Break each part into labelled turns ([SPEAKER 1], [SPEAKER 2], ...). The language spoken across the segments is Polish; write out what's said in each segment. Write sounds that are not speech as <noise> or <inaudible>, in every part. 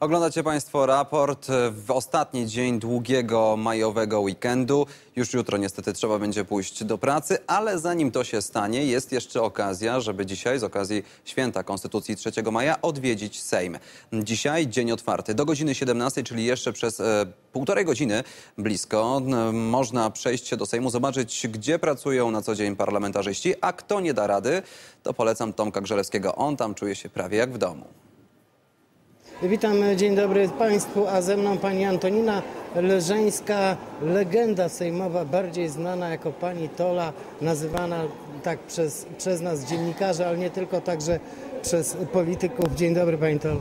[SPEAKER 1] Oglądacie Państwo raport w ostatni dzień długiego majowego weekendu. Już jutro niestety trzeba będzie pójść do pracy, ale zanim to się stanie, jest jeszcze okazja, żeby dzisiaj z okazji Święta Konstytucji 3 maja odwiedzić Sejm. Dzisiaj dzień otwarty do godziny 17, czyli jeszcze przez e, półtorej godziny blisko n- można przejść się do Sejmu, zobaczyć gdzie pracują na co dzień parlamentarzyści, a kto nie da rady, to polecam Tomka Grzelewskiego. On tam czuje się prawie jak w domu.
[SPEAKER 2] Witam, dzień dobry Państwu, a ze mną pani Antonina Leżeńska, legenda sejmowa, bardziej znana jako pani Tola, nazywana tak przez, przez nas dziennikarzy, ale nie tylko, także przez polityków. Dzień dobry pani Tolo.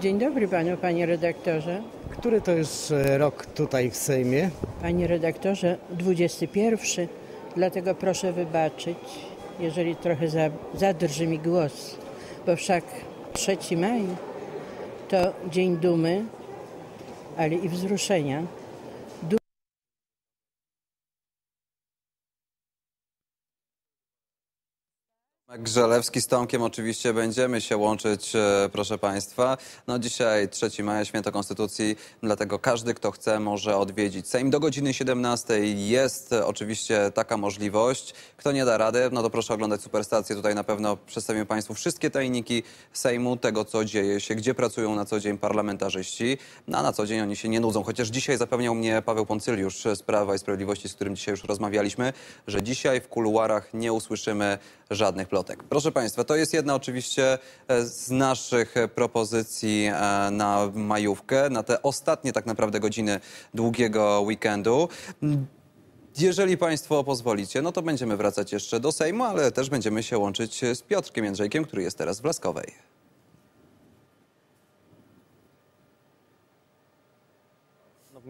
[SPEAKER 3] Dzień dobry panu, panie redaktorze.
[SPEAKER 2] Który to już e, rok tutaj w Sejmie?
[SPEAKER 3] Panie redaktorze, 21, dlatego proszę wybaczyć, jeżeli trochę za, zadrży mi głos, bo wszak 3 maj to dzień dumy, ale i wzruszenia.
[SPEAKER 1] Grzelewski z Tomkiem oczywiście będziemy się łączyć, e, proszę Państwa. No dzisiaj 3 maja, Święto Konstytucji, dlatego każdy, kto chce, może odwiedzić Sejm. Do godziny 17 jest oczywiście taka możliwość. Kto nie da rady, no to proszę oglądać Superstację. Tutaj na pewno przedstawimy Państwu wszystkie tajniki Sejmu, tego co dzieje się, gdzie pracują na co dzień parlamentarzyści. No, a na co dzień oni się nie nudzą. Chociaż dzisiaj zapewniał mnie Paweł Poncyliusz z Prawa i Sprawiedliwości, z którym dzisiaj już rozmawialiśmy, że dzisiaj w kuluarach nie usłyszymy żadnych Proszę Państwa, to jest jedna oczywiście e, z naszych e, propozycji e, na majówkę, na te ostatnie tak naprawdę godziny długiego weekendu. Jeżeli Państwo pozwolicie, no to będziemy wracać jeszcze do Sejmu, ale też będziemy się łączyć z Piotrkiem Jędrzejkiem, który jest teraz w Laskowej.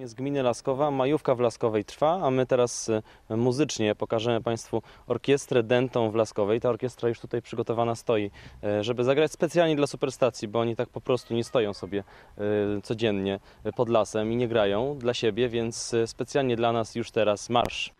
[SPEAKER 4] Z gminy Laskowa. Majówka w Laskowej trwa, a my teraz e, muzycznie pokażemy Państwu orkiestrę dentą w Laskowej. Ta orkiestra już tutaj przygotowana stoi, e, żeby zagrać specjalnie dla superstacji, bo oni tak po prostu nie stoją sobie e, codziennie pod lasem i nie grają dla siebie, więc specjalnie dla nas już teraz marsz.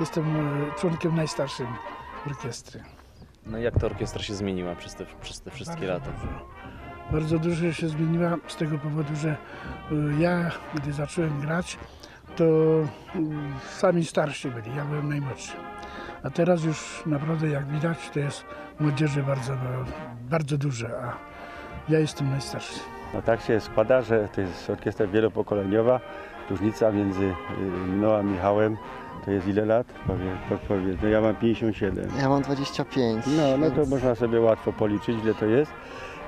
[SPEAKER 5] Jestem e, członkiem najstarszym orkiestry.
[SPEAKER 4] No i jak ta orkiestra się zmieniła przez te, przez te wszystkie
[SPEAKER 5] Bardzo
[SPEAKER 4] lata?
[SPEAKER 5] Dużo, bardzo dużo się zmieniła z tego powodu, że e, ja, gdy zacząłem grać, to mm, sami starsi byli, ja byłem najmłodszy. A teraz już naprawdę, jak widać, to jest młodzieży bardzo, no, bardzo dużo, a ja jestem najstarszy.
[SPEAKER 6] No tak się składa, że to jest orkiestra wielopokoleniowa. Różnica między y, mną a Michałem to jest ile lat? Powie, po- powie. No ja mam 57.
[SPEAKER 7] Ja mam 25.
[SPEAKER 6] No, no to
[SPEAKER 7] więc
[SPEAKER 6] można sobie łatwo policzyć, ile to jest.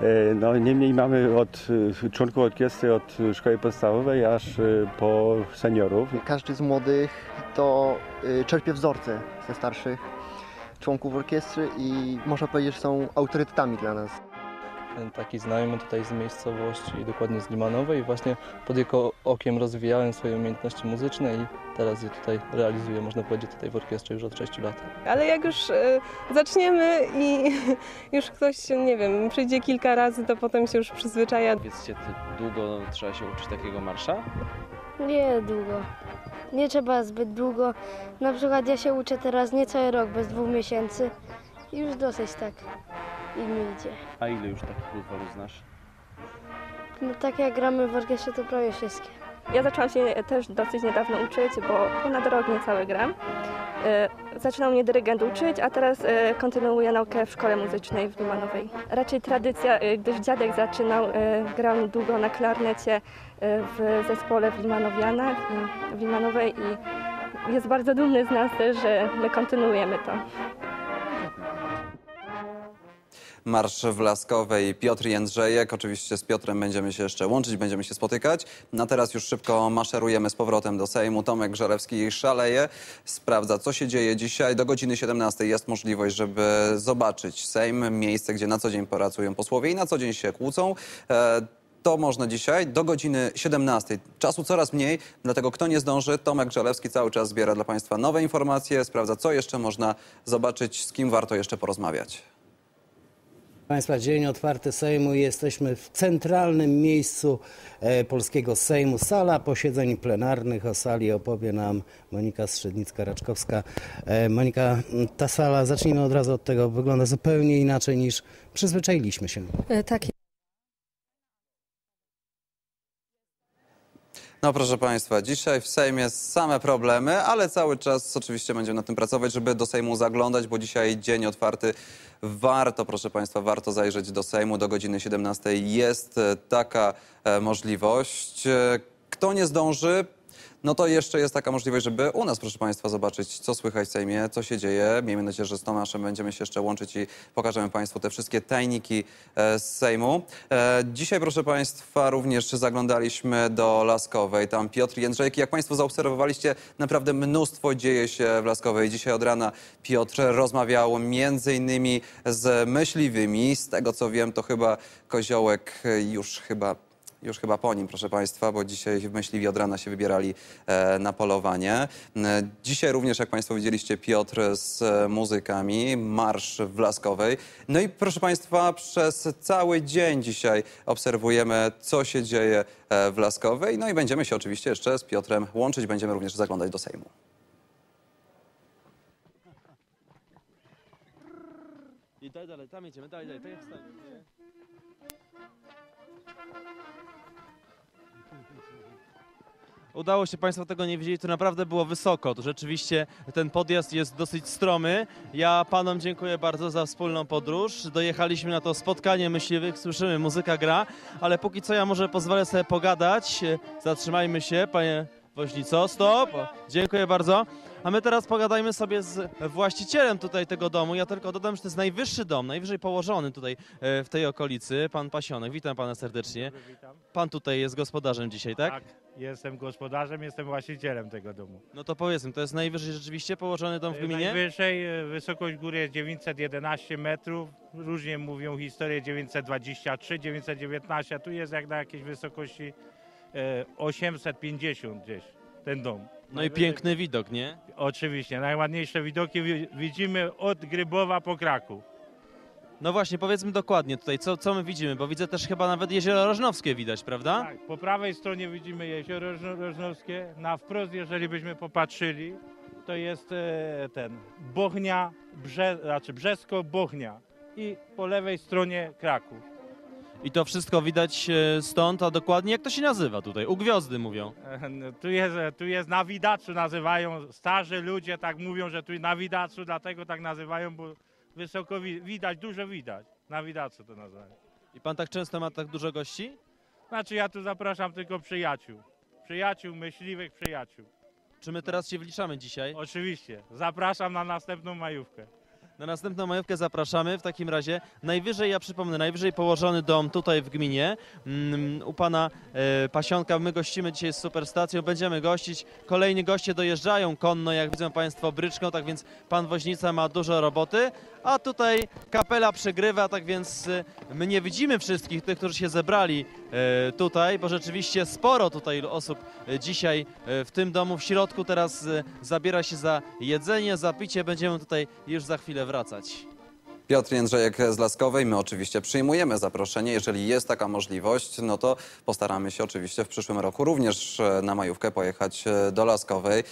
[SPEAKER 6] E, No, niemniej mamy od y, członków orkiestry od y, szkoły podstawowej aż y, po seniorów.
[SPEAKER 7] Każdy z młodych to y, czerpie wzorce ze starszych członków orkiestry i można powiedzieć, że są autorytetami dla nas.
[SPEAKER 8] Taki znajomy tutaj z miejscowości, dokładnie z Limanowej i właśnie pod jego okiem rozwijałem swoje umiejętności muzyczne i teraz je tutaj realizuję, można powiedzieć, tutaj w orkiestrze już od 6 lat.
[SPEAKER 9] Ale jak już e, zaczniemy i <laughs> już ktoś, nie wiem, przyjdzie kilka razy, to potem się już przyzwyczaja.
[SPEAKER 4] Powiedzcie, długo trzeba się uczyć takiego marsza?
[SPEAKER 10] Nie długo. Nie trzeba zbyt długo. Na przykład ja się uczę teraz niecały rok, bez dwóch miesięcy. I już dosyć tak i mi idzie.
[SPEAKER 4] A ile już takich utworów znasz?
[SPEAKER 10] No tak jak gramy w orkiestrze, to prawie wszystkie.
[SPEAKER 9] Ja zaczęłam się też dosyć niedawno uczyć, bo ponad rok niecały gram. E, Zaczynał mnie dyrygent uczyć, a teraz e, kontynuuję naukę w szkole muzycznej w Limanowej. Raczej tradycja, e, gdyż dziadek zaczynał, grał długo na klarnecie w zespole w Limanowianach i w Limanowej i jest bardzo dumny z nas, że my kontynuujemy to.
[SPEAKER 1] Marsz w Laskowej Piotr Jędrzejek. Oczywiście z Piotrem będziemy się jeszcze łączyć, będziemy się spotykać. No teraz już szybko maszerujemy z powrotem do Sejmu. Tomek Żelewski szaleje, sprawdza co się dzieje dzisiaj. Do godziny 17 jest możliwość, żeby zobaczyć Sejm, miejsce, gdzie na co dzień pracują posłowie i na co dzień się kłócą. E, to można dzisiaj do godziny 17. Czasu coraz mniej, dlatego kto nie zdąży, Tomek Żelewski cały czas zbiera dla Państwa nowe informacje, sprawdza co jeszcze można zobaczyć, z kim warto jeszcze porozmawiać.
[SPEAKER 2] Państwa, dzień otwarty Sejmu. Jesteśmy w centralnym miejscu e, polskiego Sejmu. Sala posiedzeń plenarnych. O sali opowie nam Monika Strzednicka-Raczkowska. E, Monika, ta sala, zacznijmy od razu od tego, wygląda zupełnie inaczej niż przyzwyczailiśmy się.
[SPEAKER 9] Tak
[SPEAKER 1] No proszę Państwa, dzisiaj w Sejmie same problemy, ale cały czas oczywiście będziemy nad tym pracować, żeby do Sejmu zaglądać, bo dzisiaj dzień otwarty. Warto, proszę Państwa, warto zajrzeć do Sejmu. Do godziny 17 jest e, taka e, możliwość. E, Kto nie zdąży, no to jeszcze jest taka możliwość, żeby u nas, proszę Państwa, zobaczyć, co słychać w Sejmie, co się dzieje. Miejmy nadzieję, że z Tomaszem będziemy się jeszcze łączyć i pokażemy Państwu te wszystkie tajniki e, z Sejmu. E, Dzisiaj, proszę Państwa, również zaglądaliśmy do Laskowej. Tam Piotr Jędrzejek. Jak Państwo zaobserwowaliście, naprawdę mnóstwo dzieje się w Laskowej. Dzisiaj od rana Piotr rozmawiał między innymi z myśliwymi. Z tego, co wiem, to chyba Koziołek już chyba już chyba po nim, proszę Państwa, bo dzisiaj myśliwi od rana się wybierali e, na polowanie. E, Dzisiaj również, jak Państwo widzieliście, Piotr z e, muzykami, marsz w Laskowej. No i proszę Państwa, przez cały dzień dzisiaj obserwujemy, co się dzieje w Laskowej. No i będziemy się oczywiście jeszcze z Piotrem łączyć, będziemy również zaglądać do Sejmu.
[SPEAKER 4] I dalej, dalej, tam jedziemy, dalej, dalej, tak jak. Udało się, Państwo tego nie widzieli, to naprawdę było wysoko. To rzeczywiście ten podjazd jest dosyć stromy. Ja Panom dziękuję bardzo za wspólną podróż. Dojechaliśmy na to spotkanie myśliwych, słyszymy, muzyka gra, ale póki co ja może pozwolę sobie pogadać. Zatrzymajmy się, Panie Woźnico, stop. Dziękuję bardzo. A my teraz pogadajmy sobie z właścicielem tutaj tego domu. Ja tylko dodam, że to jest najwyższy dom, najwyżej położony tutaj e, w tej okolicy, pan Pasionek. Witam pana serdecznie.
[SPEAKER 11] Witam.
[SPEAKER 4] Pan tutaj jest gospodarzem dzisiaj, tak?
[SPEAKER 11] Tak, jestem gospodarzem, jestem właścicielem tego domu.
[SPEAKER 4] No to powiedzmy, to jest najwyżej rzeczywiście położony dom w gminie?
[SPEAKER 11] Najwyżej e, wysokość góry jest 911 metrów. Różnie mówią historie 923, 919, a tu jest jak na jakiejś wysokości e, 850 gdzieś ten dom.
[SPEAKER 4] No i piękny widok, nie?
[SPEAKER 11] Oczywiście, najładniejsze widoki wi- widzimy od Grybowa po Kraków.
[SPEAKER 4] No właśnie, powiedzmy dokładnie tutaj, co, co my widzimy, bo widzę też chyba nawet jezioro Rożnowskie widać, prawda?
[SPEAKER 11] Tak, po prawej stronie widzimy jezioro Rożno- Rożnowskie, na wprost, jeżeli byśmy popatrzyli, to jest e, ten Bochnia, Brze, znaczy Brzesko-Bochnia i po lewej stronie Kraków.
[SPEAKER 4] I to wszystko widać e, stąd, a dokładnie jak to się nazywa tutaj? U gwiazdy mówią.
[SPEAKER 11] E, Tu jest, tu jest na widaczu nazywają, starzy ludzie tak mówią, że tu na widaczu, dlatego tak nazywają, bo wysoko wi- widać, dużo widać. Na widaczu to nazywają.
[SPEAKER 4] I pan tak często ma tak dużo gości?
[SPEAKER 11] Znaczy ja tu zapraszam tylko przyjaciół. Przyjaciół, myśliwych przyjaciół.
[SPEAKER 4] Czy my teraz się wliczamy dzisiaj?
[SPEAKER 11] Oczywiście. Zapraszam na następną majówkę.
[SPEAKER 4] Na następną majówkę zapraszamy. W takim razie najwyżej, ja przypomnę, najwyżej położony dom tutaj w gminie. Mm, u pana e, Pasionka my gościmy dzisiaj z Superstacją. Będziemy gościć. Kolejni goście dojeżdżają konno, jak widzą państwo, bryczką, tak więc pan Woźnica ma dużo roboty. A tutaj kapela przegrywa, tak więc e, my nie widzimy wszystkich tych, którzy się zebrali e, tutaj, bo rzeczywiście sporo tutaj osób e, dzisiaj w tym domu w środku teraz zabiera się za jedzenie, za picie. Będziemy tutaj już za chwilę wracać.
[SPEAKER 1] Piotr Jędrzejek z Laskowej. My oczywiście przyjmujemy zaproszenie. Jeżeli jest taka możliwość, no to postaramy się oczywiście w przyszłym roku również e, na majówkę pojechać e, do Laskowej.